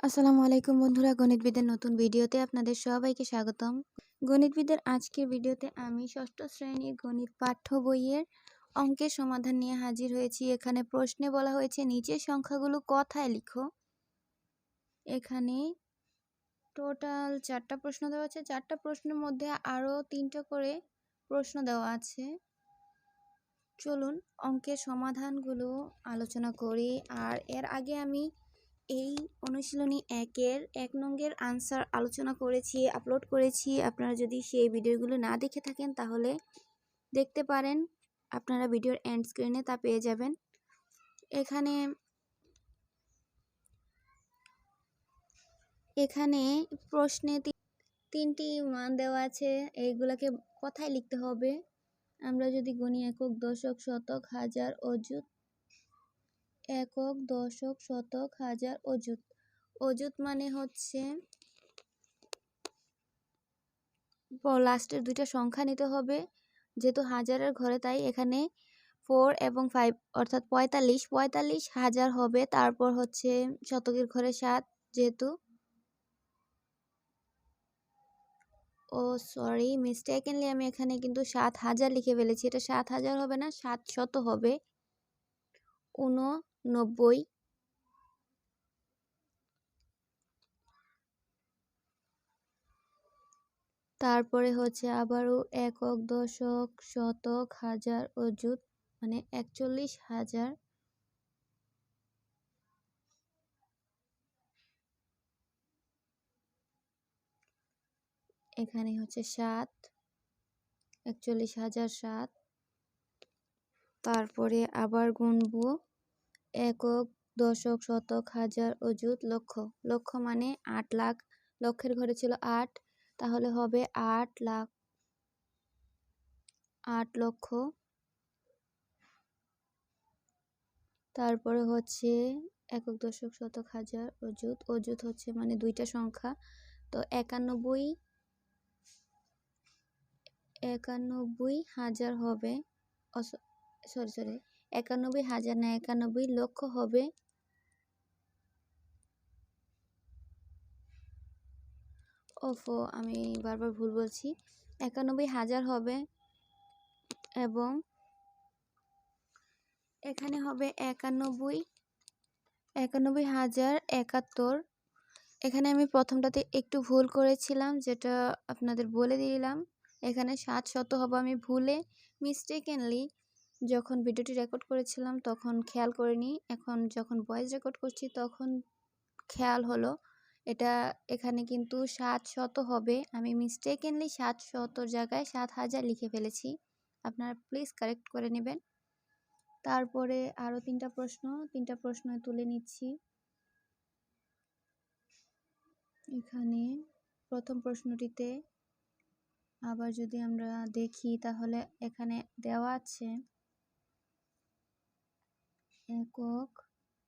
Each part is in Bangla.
আসসালামু আলাইকুম বন্ধুরা, গণিতবিদের নতুন ভিডিওতে আপনাদের সবাইকে স্বাগতম। গণিতবিদের আজকের ভিডিওতে আমি ষষ্ঠ শ্রেণির গণিত পাঠ্য বইয়ের অঙ্কের সমাধান নিয়ে হাজির হয়েছি। এখানে প্রশ্নে বলা হয়েছে, নিচের সংখ্যাগুলো কথায় লিখো। এখানে টোটাল চারটা প্রশ্ন দেওয়া আছে। চারটা প্রশ্নের মধ্যে আরও তিনটা করে প্রশ্ন দেওয়া আছে। চলুন, অঙ্কের সমাধানগুলো আলোচনা করি। আর এর আগে আমি এই অনুশীলনী একের এক নঙ্গের আনসার আলোচনা করেছি আপলোড করেছি। আপনারা যদি সেই ভিডিওগুলো না দেখে থাকেন, তাহলে দেখতে পারেন, আপনারা ভিডিওর এন্ড স্ক্রিনে তা পেয়ে যাবেন। এখানে এখানে প্রশ্নে তিনটি মান দেওয়া আছে। এইগুলাকে কথায় লিখতে হবে। আমরা যদি গণি একক, দশক, শতক, হাজার, অযুত একক, দশক, শতক, হাজার, অযুত। অযুত মানে হচ্ছে লাস্টের দুইটা সংখ্যা নিতে হবে। যেহেতু হাজারের ঘরে তাই এখানে ফোর এবং ফাইভ অর্থাৎ পঁয়তাল্লিশ। পঁয়তাল্লিশ হাজার হবে, তারপর হচ্ছে শতকের ঘরে সাত, যেহেতু ও সরি মিস্টেকেনলি আমি এখানে কিন্তু সাত হাজার লিখে ফেলেছি। এটা সাত হাজার হবে না, সাত শত হবে। উনো নব্বই তারপরে হচ্ছে আবারও একক, দশক, শতক, হাজার অযুত মানে একচল্লিশ হাজার। এখানে হচ্ছে সাত, একচল্লিশ হাজার সাত। তারপরে আবার গুনবো। একক দশক, শতক, হাজার অযুত লক্ষ। লক্ষ মানে আট লাখ। লক্ষের ঘরে ছিল আট, তাহলে হবে আট লাখ। আট লক্ষ। তারপরে হচ্ছে একক দশক, শতক, হাজার অযুত অযুত হচ্ছে মানে দুইটা সংখ্যা। তো একানব্বই একানব্বই হাজার হবে। সরি সরি একানব্বই হাজার না একানব্বই লক্ষ হবে। ওফো, আমি বারবার ভুল বলছি। একানব্বই হাজার হবে এবং এখানে হবে একানব্বই একানব্বই হাজার একাত্তর। এখানে আমি প্রথমটাতে একটু ভুল করেছিলাম, যেটা আপনাদের বলে দিলাম। এখানে সাত শত হবে আমি ভুলে মিস্টেকেনলি যখন ভিডিওটি রেকর্ড করেছিলাম তখন খেয়াল করিনি। এখন যখন ভয়েস রেকর্ড করছি তখন খেয়াল হলো, এটা এখানে কিন্তু সাত শত হবে। আমি মিস্টেকেনলি সাত শতর জায়গায় সাত হাজার লিখে ফেলেছি। আপনারা প্লিজ কারেক্ট করে নেবেন। তারপরে আরও তিনটা প্রশ্ন তিনটা প্রশ্ন তুলে নিচ্ছি। এখানে প্রথম প্রশ্নটিতে আবার যদি আমরা দেখি তাহলে এখানে দেওয়া আছে একক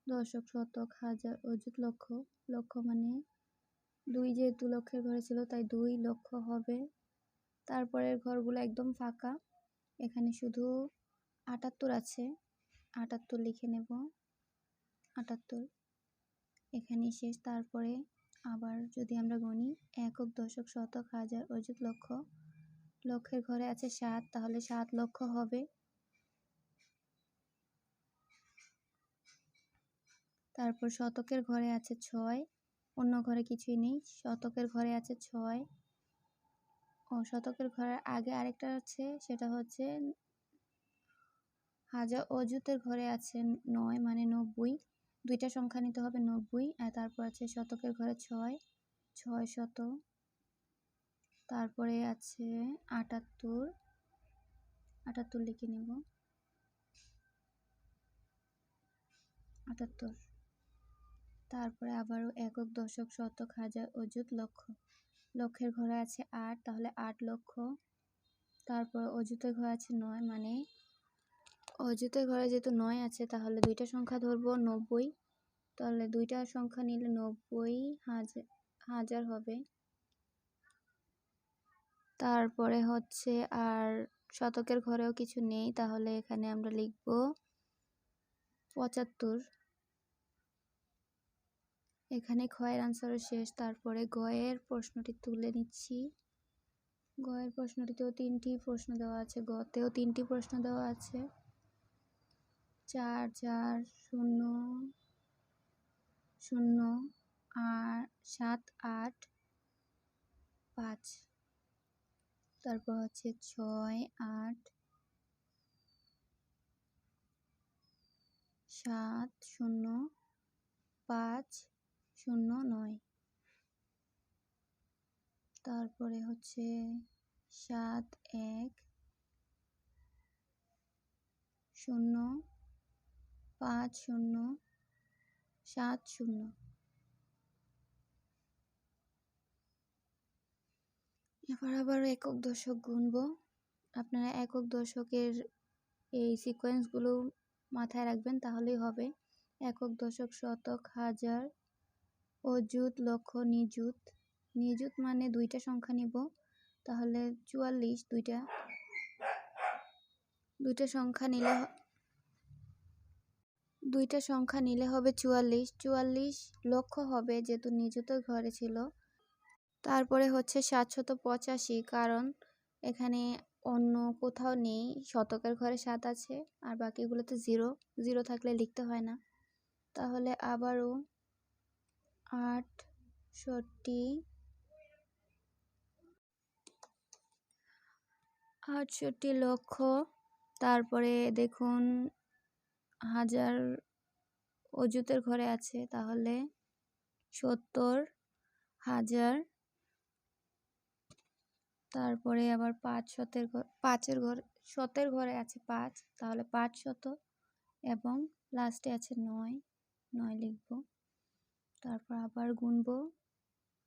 দশক শতক হাজার অযুত লক্ষ লক্ষ মানে দুই যেহেতু লক্ষের ঘরে ছিল তাই দুই লক্ষ হবে। তারপরের ঘরগুলো একদম ফাঁকা। এখানে শুধু আটাত্তর আছে। আটাত্তর লিখে নেব। আটাত্তর। এখানে শেষ। তারপরে আবার যদি আমরা গণি, একক দশক শতক হাজার অযুত লক্ষ। লক্ষের ঘরে আছে সাত, তাহলে সাত লক্ষ হবে। তারপর শতকের ঘরে আছে ছয়, অন্য ঘরে কিছুই নেই, শতকের ঘরে আছে ছয়। ও, শতকের ঘরের আগে আরেকটা আছে, সেটা হচ্ছে হাজার অজুতের ঘরে আছে নয় মানে নব্বই। দুইটা সংখ্যা নিতে হবে নব্বই, আর তারপর আছে শতকের ঘরে ছয় ছয় শত। তারপরে আছে আটাত্তর আটাত্তর লিখে নেব। আটাত্তর। তারপরে আবারও একক দশক শতক হাজার অযুত লক্ষ। লক্ষের ঘরে আছে আট, তাহলে আট লক্ষ। তারপর অযুতের ঘরে আছে নয় মানে অযুতের ঘরে যেহেতু নয় আছে, তাহলে দুইটা সংখ্যা ধরবো, নব্বই। তাহলে দুইটা সংখ্যা নিলে নব্বই হাজার হাজার হবে। তারপরে হচ্ছে আর শতকের ঘরেও কিছু নেই, তাহলে এখানে আমরা লিখব পঁচাত্তর। এখানে ক্ষয়ের আনসারও শেষ। তারপরে গয়ের প্রশ্নটি তুলে নিচ্ছি। গয়ের প্রশ্নটিতেও তিনটি প্রশ্ন দেওয়া আছে। গতেও তিনটি প্রশ্ন দেওয়া আছে। চার চার, শূন্য শূন্য, আট, সাত, আট, পাঁচ। তারপর হচ্ছে ছয়, আট, সাত, শূন্য, পাঁচ শূন্য নয়। তারপরে হচ্ছে সাত, এক, শূন্য, পাঁচ, শূন্য, সাত, শূন্য। এবার আবার একক দশক গুনব। আপনারা একক দশকের এই সিকোয়েন্সগুলো মাথায় রাখবেন, তাহলেই হবে। একক দশক শতক হাজার অযুত লক্ষ নিযুত নিযুত মানে দুইটা সংখ্যা নিব। তাহলে চুয়াল্লিশ দুইটা দুইটা সংখ্যা নিলে দুইটা সংখ্যা নিলে হবে চুয়াল্লিশ। চুয়াল্লিশ লক্ষ হবে যেহেতু নিযুত ঘরে ছিল। তারপরে হচ্ছে সাতশত পঁচাশি, কারণ এখানে অন্য কোথাও নেই। শতকের ঘরে সাত আছে, আর বাকিগুলোতে জিরো। জিরো থাকলে লিখতে হয় না। তাহলে আবারও আটষট্টি আটষট্টি লক্ষ। তারপরে দেখুন, হাজার অজুতের ঘরে আছে, তাহলে সত্তর, হাজার। তারপরে আবার পাঁচ শতের ঘর, পাঁচের ঘর, শতের ঘরে আছে পাঁচ, তাহলে পাঁচ শত এবং লাস্টে আছে নয় নয় লিখব। তারপর আবার গুনব।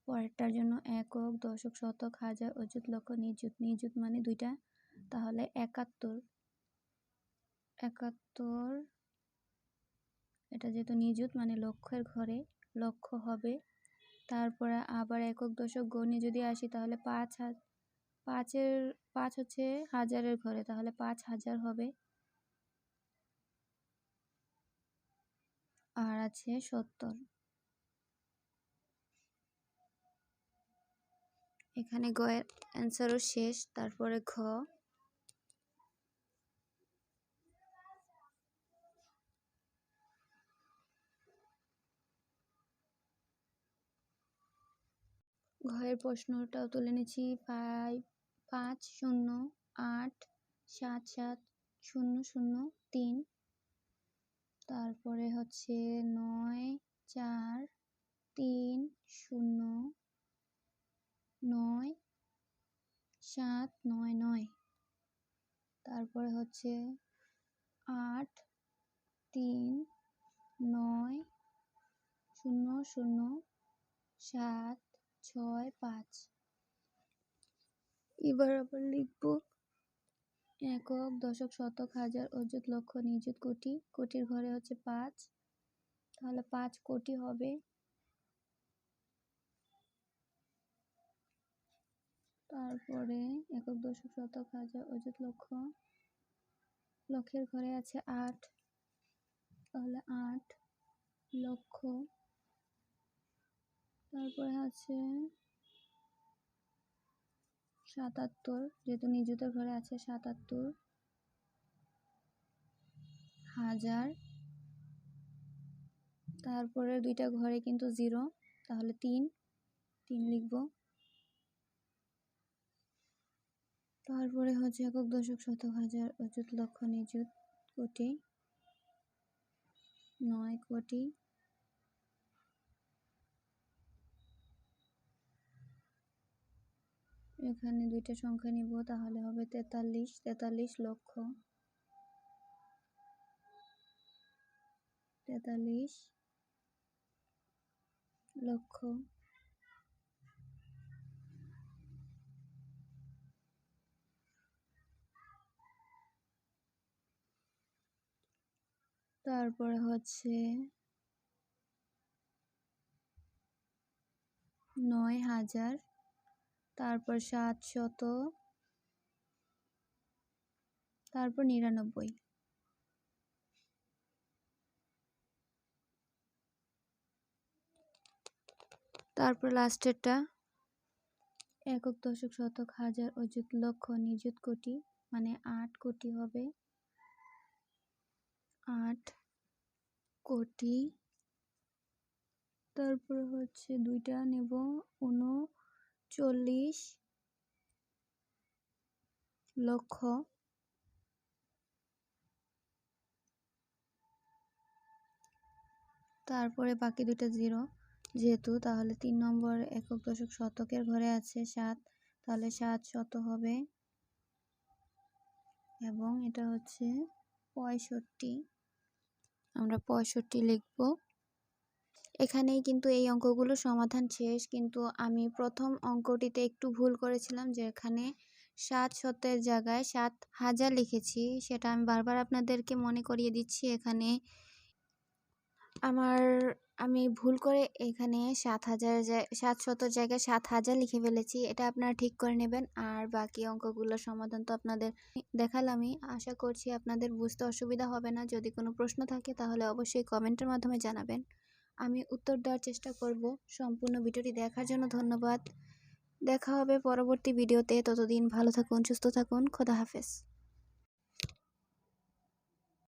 পরেরটার জন্য একক, দশক, শতক, হাজার, অযুত, লক্ষ, নিযুত। নিযুত মানে দুইটা। তাহলে একাত্তর। একাত্তর, এটা যেহেতু নিযুত মানে লক্ষের ঘরে, লক্ষ হবে। তারপরে আবার একক, দশক, গণে যদি আসি তাহলে পাঁচ পাঁচের, পাঁচ হচ্ছে হাজারের ঘরে, তাহলে পাঁচ হাজার হবে। আর আছে সত্তর। এখানে গয়ের অ্যান্সারও শেষ, তারপরে ঘ। ঘরের প্রশ্নটাও তুলে ফাইভ পাঁচ, শূন্য, আট, সাত সাত, শূন্য শূন্য, তিন। তারপরে হচ্ছে নয়, চার, তিন, শূন্য নয়, সাত, নয় নয়। তারপরে হচ্ছে আট, তিন, নয়, শূন্য শূন্য, সাত, ছয়, পাঁচ। এবার আবার লিখব একক, দশক, শতক, হাজার, অযুত, লক্ষ, নিযুত, কোটি। কোটির ঘরে হচ্ছে পাঁচ। তাহলে পাঁচ কোটি হবে। তারপরে একক দশক শতক হাজার অযুত লক্ষ, লক্ষের ঘরে আছে আট। তাহলে আট লক্ষ। তারপরে আছে সাতাত্তর, যেহেতু নিজুদের ঘরে আছে সাতাত্তর হাজার। তারপরে দুইটা ঘরে কিন্তু জিরো, তাহলে তিন তিন লিখব। তারপরে হচ্ছে একক দশক শতক হাজার অযুত লক্ষ নিযুত কোটি, নয় কোটি। এখানে দুইটা সংখ্যা নিব, তাহলে হবে তেতাল্লিশ তেতাল্লিশ লক্ষ। তেতাল্লিশ লক্ষ। তারপরে হচ্ছে নয় হাজার, তারপর সাত শত, তারপর নিরানব্বই। তারপর লাস্টেরটা, একক দশক শতক হাজার অযুত লক্ষ নিযুত কোটি মানে আট কোটি হবে। আট কোটি। তারপর হচ্ছে দুইটা নেব, উনচল্লিশ লক্ষ। তারপরে বাকি দুইটা জিরো। যেহেতু তাহলে তিন নম্বর একক দশক শতকের ঘরে আছে সাত, তাহলে সাত শত হবে। এবং এটা হচ্ছে পঁয়ষট্টি। আমরা পঁয়ষট্টি লিখব। এখানেই কিন্তু এই অঙ্কগুলো সমাধান শেষ। কিন্তু আমি প্রথম অঙ্কটিতে একটু ভুল করেছিলাম, যেখানে সাত শতের জায়গায় সাত হাজার লিখেছি। সেটা আমি বারবার আপনাদেরকে মনে করিয়ে দিচ্ছি। এখানে আমার আমি ভুল করে এখানে সাত হাজার সাত শতর জায়গায় সাত হাজার লিখে ফেলেছি, এটা আপনারা ঠিক করে নেবেন। আর বাকি অঙ্কগুলোর সমাধান তো আপনাদের দেখালামই। আশা করছি আপনাদের বুঝতে অসুবিধা হবে না। যদি কোনো প্রশ্ন থাকে তাহলে অবশ্যই কমেন্টের মাধ্যমে জানাবেন। আমি উত্তর দেওয়ার চেষ্টা করব। সম্পূর্ণ ভিডিওটি দেখার জন্য ধন্যবাদ। দেখা হবে পরবর্তী ভিডিওতে। ততদিন ভালো থাকুন, সুস্থ থাকুন। খোদা হাফেজ।